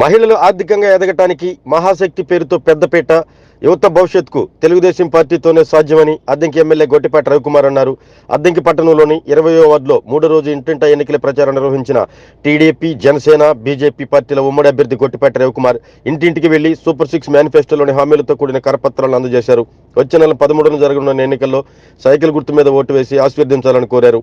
మహిళలు ఆర్థికంగా ఎదగటానికి మహాశక్తి పేరుతో పెద్దపేట యువత భవిష్యత్కు తెలుగుదేశం పార్టీతోనే సాధ్యమని అద్దెంకి ఎమ్మెల్యే గొట్టిపాటి రవికుమార్ అన్నారు. అద్దెంకి పట్టణంలోని ఇరవయో వార్డులో మూడో రోజు ఇంటింట ఎన్నికల ప్రచారం నిర్వహించిన టీడీపీ జనసేన బీజేపీ పార్టీల ఉమ్మడి అభ్యర్థి గొట్టిపాటి రవికుమార్ ఇంటింటికి వెళ్ళి సూపర్ సిక్స్ మేనిఫెస్టోలోని హామీలతో కూడిన కరపత్రాలను అందజేశారు. వచ్చే నెల పదమూడున జరగనున్న ఎన్నికల్లో సైకిల్ గుర్తు మీద ఓటు వేసి ఆశీర్వదించాలని కోరారు.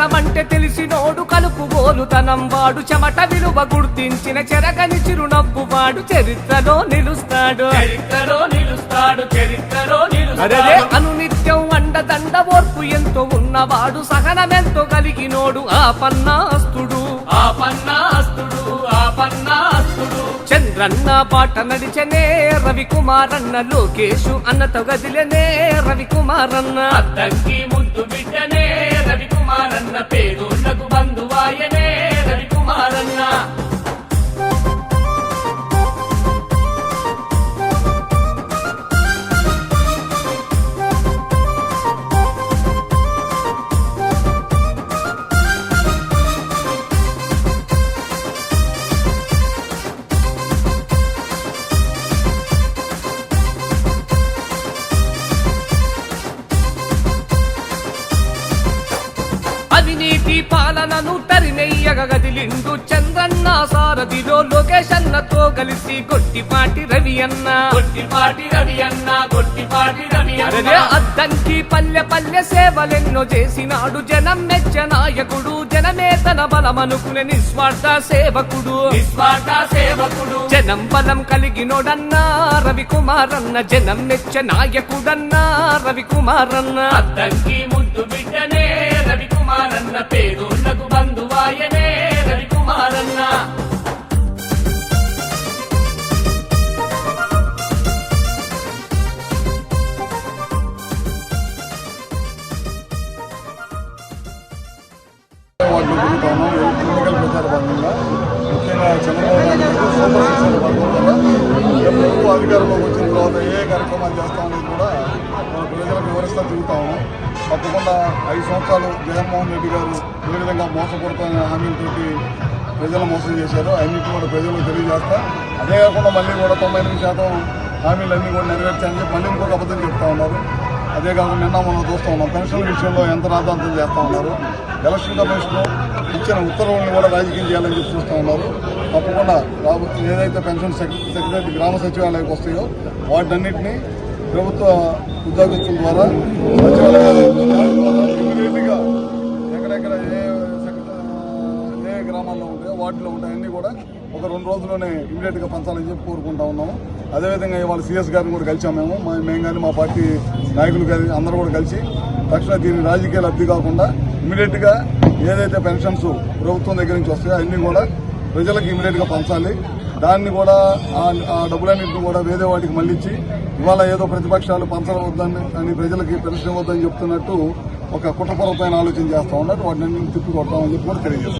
కష్టమంటే తెలిసినోడు కలుపుగోలుతనం. వాడు చెమట విలువ గుర్తించిన చెరగని చిరునవ్వు వాడు చరిత్రలో నిలుస్తాడు. చరిత్రలో నిలుస్తాడు చరిత్రలో నిలుస్తాడు. అనునిత్యం అండదండ ఓర్పు ఎంతో ఉన్నవాడు సహనమెంతో కలిగినోడు ఆ పన్నాస్తుడు. ఆ పన్నాస్తుడు ఆ పన్నాస్తుడు. చంద్రన్న పాట నడిచనే రవికుమారన్న లోకేషు అన్నతో గదిలనే రవికుమారన్న. అద్దంకి పేరు పేదోళ్ళకు బంధువాయనే అవినీతి పాలనను తరిమెయ్యగ గదిలిండు చంద్రన్న సారథిలో లోకేష్ అన్నతో కలిసి గొట్టిపాటి రవి అన్న. గొట్టిపాటి రవి అన్న గొట్టిపాటి రవి అన్న. అద్దంకి పల్లె పల్లె సేవలెన్నో చేసినాడు జనం మెచ్చ నాయకుడు. జనమే తన బలమనుకునే నిస్వార్థ సేవకుడు. నిస్వార్థ సేవకుడు. జనం బలం కలిగినోడన్నా రవికుమారన్న జనం మెచ్చ నాయకుడన్నా రవికుమారన్న. అద్దంకి ముద్దు బిడ్డనే రవికుమారన్న పేదోళ్ళకు బంధువాయనే రవికుమారన్న చంద్రబాబు నాయుడు సూపర్ సిక్స్ ఎప్పుడు అధికారంలోకి వచ్చిన తర్వాత ఏ కార్యక్రమాలు చేస్తామనేది కూడా ప్రజలకు వివరిస్తూ తిరుగుతాము తప్పకుండా ఐదు సంవత్సరాలు జగన్మోహన్ రెడ్డి గారు ఏ విధంగా మోసపడుతున్న హామీలతోటి ప్రజలు మోసం చేశారు అన్నింటినీ కూడా ప్రజలకు తెలియజేస్తా. అదే కాకుండా మళ్ళీ కూడా తొంభై ఎనిమిది శాతం హామీలన్నీ కూడా నెరవేర్చాలని మళ్ళీ ఇంకొక అబద్ధం చెప్తా ఉన్నారు. అదే కాకుండా నిన్న మనం చూస్తూ ఉన్నాం పెన్షన్ విషయంలో ఎంత రాద్ధాంతం చేస్తూ ఉన్నారు. ఎలక్షన్ కమిషన్ ఇచ్చిన ఉత్తర్వులను కూడా రాజకీయం చేయాలని చెప్పి చూస్తూ ఉన్నారు. తప్పకుండా ఏదైతే పెన్షన్ సెక్రటరీ గ్రామ సచివాలయానికి వస్తాయో వాటన్నిటిని ప్రభుత్వ ఉద్యోగస్తుల ద్వారా ఎక్కడెక్కడ ఏ ఏ గ్రామాల్లో ఉంటాయో వాటిలో ఉంటాయన్నీ కూడా ఒక రెండు రోజుల్లోనే ఇమీడియట్గా పంచాలని చెప్పి కోరుకుంటా ఉన్నాము. అదేవిధంగా ఇవాళ సీఎస్ గారిని కూడా కలిసాము మేము. మేము కానీ మా పార్టీ నాయకులు కానీ అందరూ కూడా కలిసి తక్షణ దీని రాజకీయ లబ్ధి కాకుండా ఇమీడియట్గా ఏదైతే పెన్షన్స్ ప్రభుత్వం దగ్గర నుంచి వస్తాయో అన్నీ కూడా ప్రజలకు ఇమీడియట్గా పంచాలి. దాన్ని కూడా ఆ- ఆ డబ్బులన్నింటిని కూడా వేరే వాటికి మళ్ళించి ఇవాళ ఏదో ప్రతిపక్షాలు పంచవద్దని అని ప్రజలకి పెన్షన్ వద్దని చెప్తున్నట్టు ఒక కుట్రపూర్వకమైన ఆలోచన చేస్తా ఉన్నారు. వాటిని తిప్పి కొడతామని చెప్పి కూడా తెలియజేస్తాం